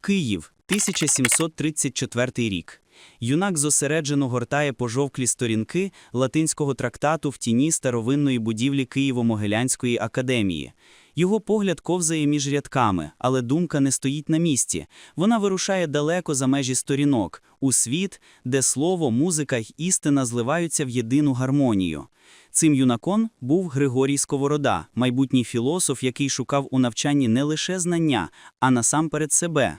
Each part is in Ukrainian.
Київ, 1734 рік. Юнак зосереджено гортає пожовклі сторінки латинського трактату в тіні старовинної будівлі Києво-Могилянської академії. Його погляд ковзає між рядками, але думка не стоїть на місці. Вона вирушає далеко за межі сторінок, у світ, де слово, музика й істина зливаються в єдину гармонію. Цим юнаком був Григорій Сковорода, майбутній філософ, який шукав у навчанні не лише знання, а насамперед себе.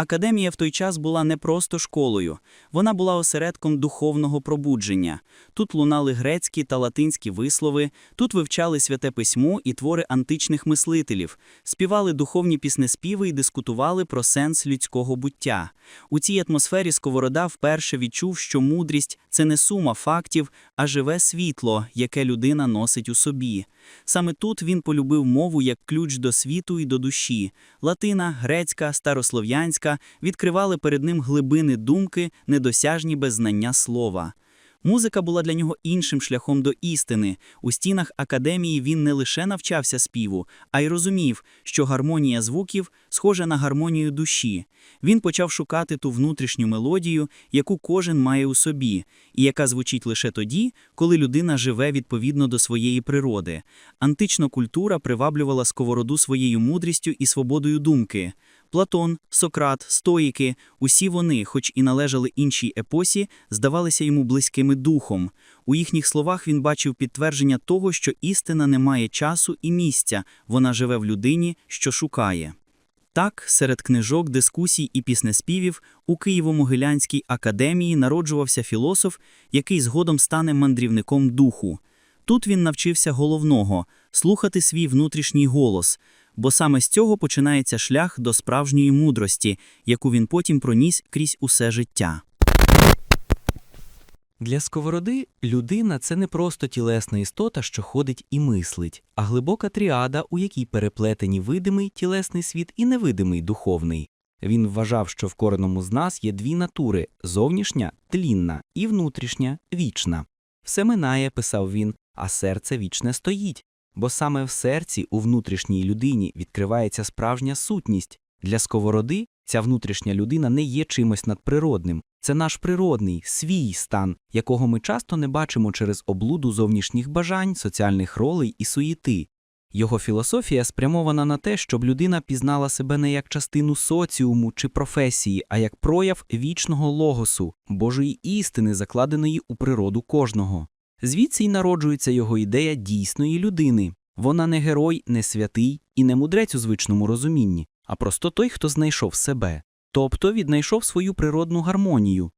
Академія в той час була не просто школою, вона була осередком духовного пробудження. Тут лунали грецькі та латинські вислови, тут вивчали святе письмо і твори античних мислителів, співали духовні піснеспіви і дискутували про сенс людського буття. У цій атмосфері Сковорода вперше відчув, що мудрість це не сума фактів, а живе світло, яке людина носить у собі. Саме тут він полюбив мову як ключ до світу і до душі. Латина, грецька, старослов'янська відкривали перед ним глибини думки, недосяжні без знання слова. Музика була для нього іншим шляхом до істини. У стінах академії він не лише навчався співу, а й розумів, що гармонія звуків схожа на гармонію душі. Він почав шукати ту внутрішню мелодію, яку кожен має у собі, і яка звучить лише тоді, коли людина живе відповідно до своєї природи. Антична культура приваблювала сковороду своєю мудрістю і свободою думки. Платон, Сократ, стоїки усі вони, хоч і належали іншій епосі, здавалися йому близькими духом. У їхніх словах він бачив підтвердження того, що істина не має часу і місця, вона живе в людині, що шукає. Так, серед книжок, дискусій і піснеспівів у Києво-Могилянській академії народжувався філософ, який згодом стане мандрівником духу. Тут він навчився головного слухати свій внутрішній голос, бо саме з цього починається шлях до справжньої мудрості, яку він потім проніс крізь усе життя. Для сковороди людина це не просто тілесна істота, що ходить і мислить, а глибока тріада, у якій переплетені видимий тілесний світ і невидимий духовний. Він вважав, що в кожному з нас є дві натури зовнішня тлінна і внутрішня вічна. Все минає, писав він, а серце вічне стоїть. Бо саме в серці у внутрішній людині відкривається справжня сутність. Для сковороди ця внутрішня людина не є чимось надприродним. Це наш природний, свій стан, якого ми часто не бачимо через облуду зовнішніх бажань, соціальних ролей і суєти. Його філософія спрямована на те, щоб людина пізнала себе не як частину соціуму чи професії, а як прояв вічного логосу, Божої істини, закладеної у природу кожного. Звідси й народжується його ідея дійсної людини. Вона не герой, не святий і не мудрець у звичному розумінні, а просто той, хто знайшов себе, тобто віднайшов свою природну гармонію.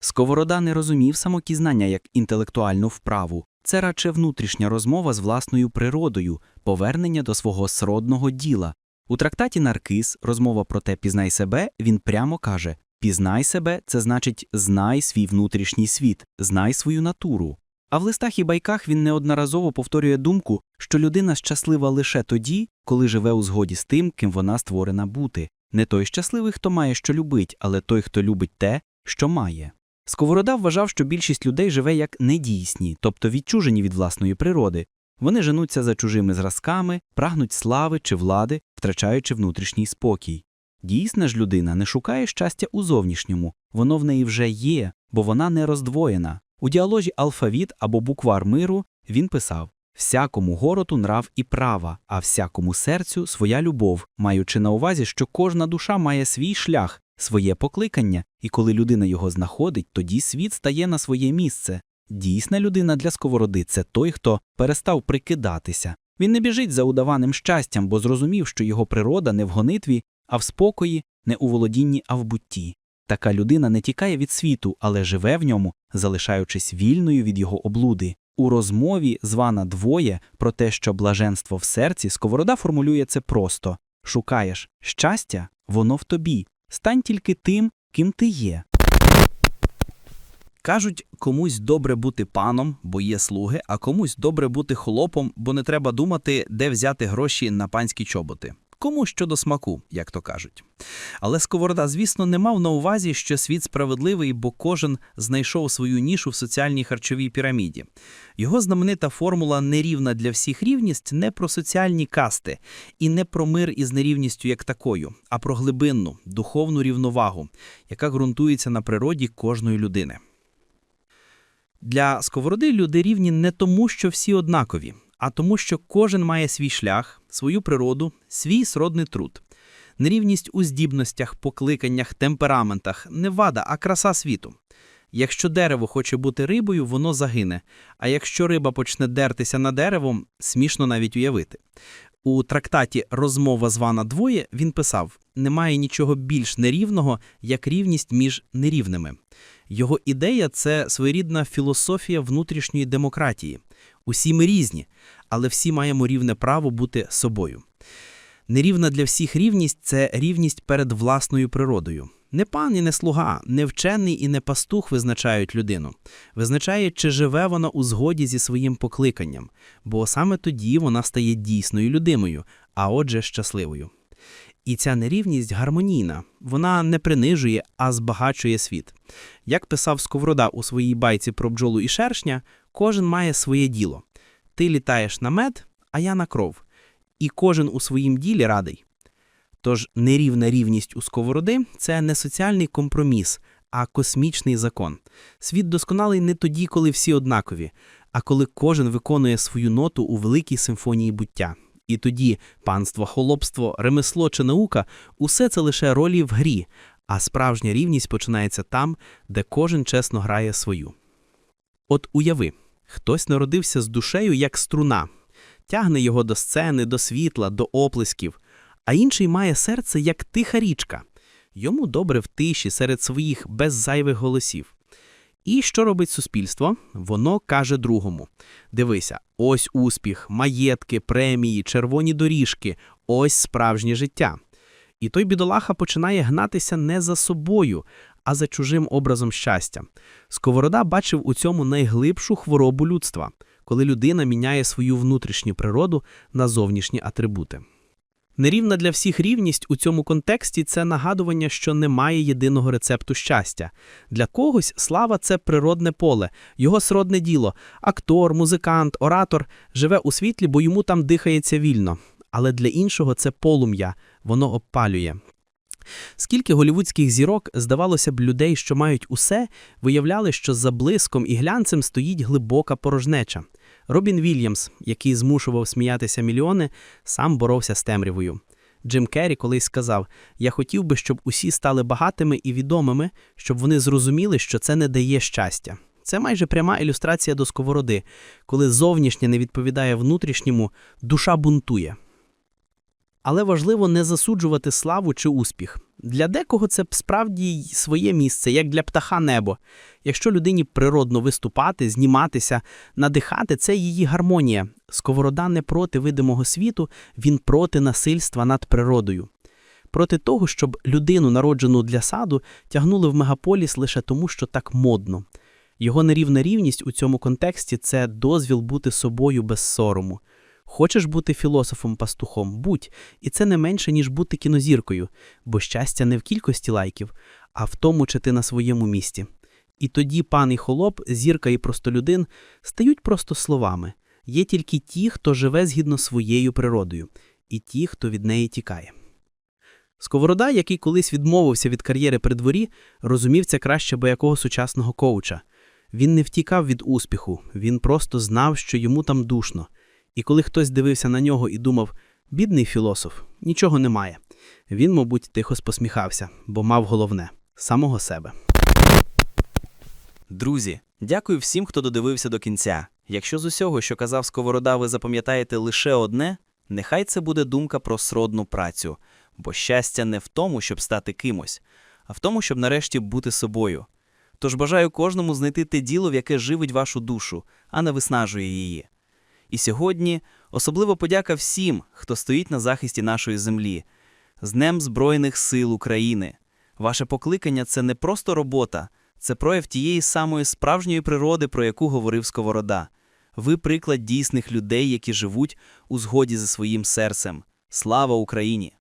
Сковорода не розумів самокізнання як інтелектуальну вправу, це радше внутрішня розмова з власною природою, повернення до свого сродного діла. У трактаті Наркис, розмова про те пізнай себе, він прямо каже Пізнай себе це значить знай свій внутрішній світ, знай свою натуру. А в листах і байках він неодноразово повторює думку, що людина щаслива лише тоді, коли живе у згоді з тим, ким вона створена бути. Не той щасливий, хто має, що любить, але той, хто любить те, що має. Сковорода вважав, що більшість людей живе як недійсні, тобто відчужені від власної природи. Вони женуться за чужими зразками, прагнуть слави чи влади, втрачаючи внутрішній спокій. Дійсна ж людина не шукає щастя у зовнішньому, воно в неї вже є, бо вона не роздвоєна. У діаложі алфавіт або буквар миру він писав Всякому гороту нрав і права, а всякому серцю своя любов, маючи на увазі, що кожна душа має свій шлях, своє покликання, і коли людина його знаходить, тоді світ стає на своє місце. Дійсна людина для сковороди це той, хто перестав прикидатися. Він не біжить за удаваним щастям, бо зрозумів, що його природа не в гонитві, а в спокої, не у володінні, а в бутті. Така людина не тікає від світу, але живе в ньому, залишаючись вільною від його облуди. У розмові, звана двоє, про те, що блаженство в серці, сковорода формулює це просто шукаєш щастя, воно в тобі. Стань тільки тим, ким ти є. Кажуть, комусь добре бути паном, бо є слуги, а комусь добре бути хлопом, бо не треба думати, де взяти гроші на панські чоботи. Кому що до смаку, як то кажуть. Але Сковорода, звісно, не мав на увазі, що світ справедливий, бо кожен знайшов свою нішу в соціальній харчовій піраміді. Його знаменита формула «нерівна для всіх рівність» не про соціальні касти і не про мир із нерівністю як такою, а про глибинну, духовну рівновагу, яка ґрунтується на природі кожної людини. Для сковороди люди рівні не тому, що всі однакові, а тому, що кожен має свій шлях, свою природу, свій сродний труд. Нерівність у здібностях, покликаннях, темпераментах не вада, а краса світу. Якщо дерево хоче бути рибою, воно загине, а якщо риба почне дертися на деревом, смішно навіть уявити. У трактаті Розмова звана двоє він писав: немає нічого більш нерівного, як рівність між нерівними. Його ідея це своєрідна філософія внутрішньої демократії. Усі ми різні, але всі маємо рівне право бути собою. Нерівна для всіх рівність це рівність перед власною природою. Не пан і не слуга, не вчений і не пастух визначають людину. Визначає, чи живе вона у згоді зі своїм покликанням, бо саме тоді вона стає дійсною людиною, а отже, щасливою. І ця нерівність гармонійна, вона не принижує, а збагачує світ. Як писав Сковорода у своїй байці про бджолу і шершня, кожен має своє діло. Ти літаєш на мед, а я на кров. І кожен у своїм ділі радий. Тож нерівна рівність у сковороди це не соціальний компроміс, а космічний закон. Світ досконалий не тоді, коли всі однакові, а коли кожен виконує свою ноту у великій симфонії буття. І тоді панство, холопство, ремесло чи наука усе це лише ролі в грі, а справжня рівність починається там, де кожен чесно грає свою. От уяви, хтось народився з душею як струна, тягне його до сцени, до світла, до оплесків, а інший має серце як тиха річка. Йому добре в тиші серед своїх без зайвих голосів. І що робить суспільство? Воно каже другому: Дивися, ось успіх, маєтки, премії, червоні доріжки, ось справжнє життя. І той бідолаха починає гнатися не за собою, а за чужим образом щастя. Сковорода бачив у цьому найглибшу хворобу людства, коли людина міняє свою внутрішню природу на зовнішні атрибути. Нерівна для всіх рівність у цьому контексті це нагадування, що немає єдиного рецепту щастя. Для когось слава це природне поле, його сродне діло. Актор, музикант, оратор живе у світлі, бо йому там дихається вільно. Але для іншого це полум'я, воно обпалює. Скільки голівудських зірок, здавалося б, людей, що мають усе, виявляли, що за блиском і глянцем стоїть глибока порожнеча. Робін Вільямс, який змушував сміятися мільйони, сам боровся з темрявою. Джим Керрі колись сказав: Я хотів би, щоб усі стали багатими і відомими, щоб вони зрозуміли, що це не дає щастя. Це майже пряма ілюстрація до сковороди, коли зовнішнє не відповідає внутрішньому, душа бунтує. Але важливо не засуджувати славу чи успіх. Для декого це справді своє місце, як для птаха небо. Якщо людині природно виступати, зніматися, надихати, це її гармонія. Сковорода не проти видимого світу, він проти насильства над природою. Проти того, щоб людину, народжену для саду, тягнули в мегаполіс лише тому, що так модно. Його нерівна рівність у цьому контексті це дозвіл бути собою без сорому. Хочеш бути філософом-пастухом? Будь, і це не менше, ніж бути кінозіркою, бо щастя не в кількості лайків, а в тому, чи ти на своєму місці. І тоді пан і холоп, зірка і простолюдин стають просто словами. Є тільки ті, хто живе згідно своєю природою, і ті, хто від неї тікає. Сковорода, який колись відмовився від кар'єри при дворі, розумів це краще якого сучасного коуча. Він не втікав від успіху, він просто знав, що йому там душно. І коли хтось дивився на нього і думав, бідний філософ, нічого немає, він, мабуть, тихо спосміхався, бо мав головне самого себе. Друзі, дякую всім, хто додивився до кінця. Якщо з усього, що казав Сковорода, ви запам'ятаєте лише одне, нехай це буде думка про сродну працю, бо щастя не в тому, щоб стати кимось, а в тому, щоб нарешті бути собою. Тож бажаю кожному знайти те діло, в яке живить вашу душу, а не виснажує її. І сьогодні особливо подяка всім, хто стоїть на захисті нашої землі, з Днем Збройних сил України. Ваше покликання це не просто робота, це прояв тієї самої справжньої природи, про яку говорив Сковорода. Ви приклад дійсних людей, які живуть у згоді зі своїм серцем. Слава Україні!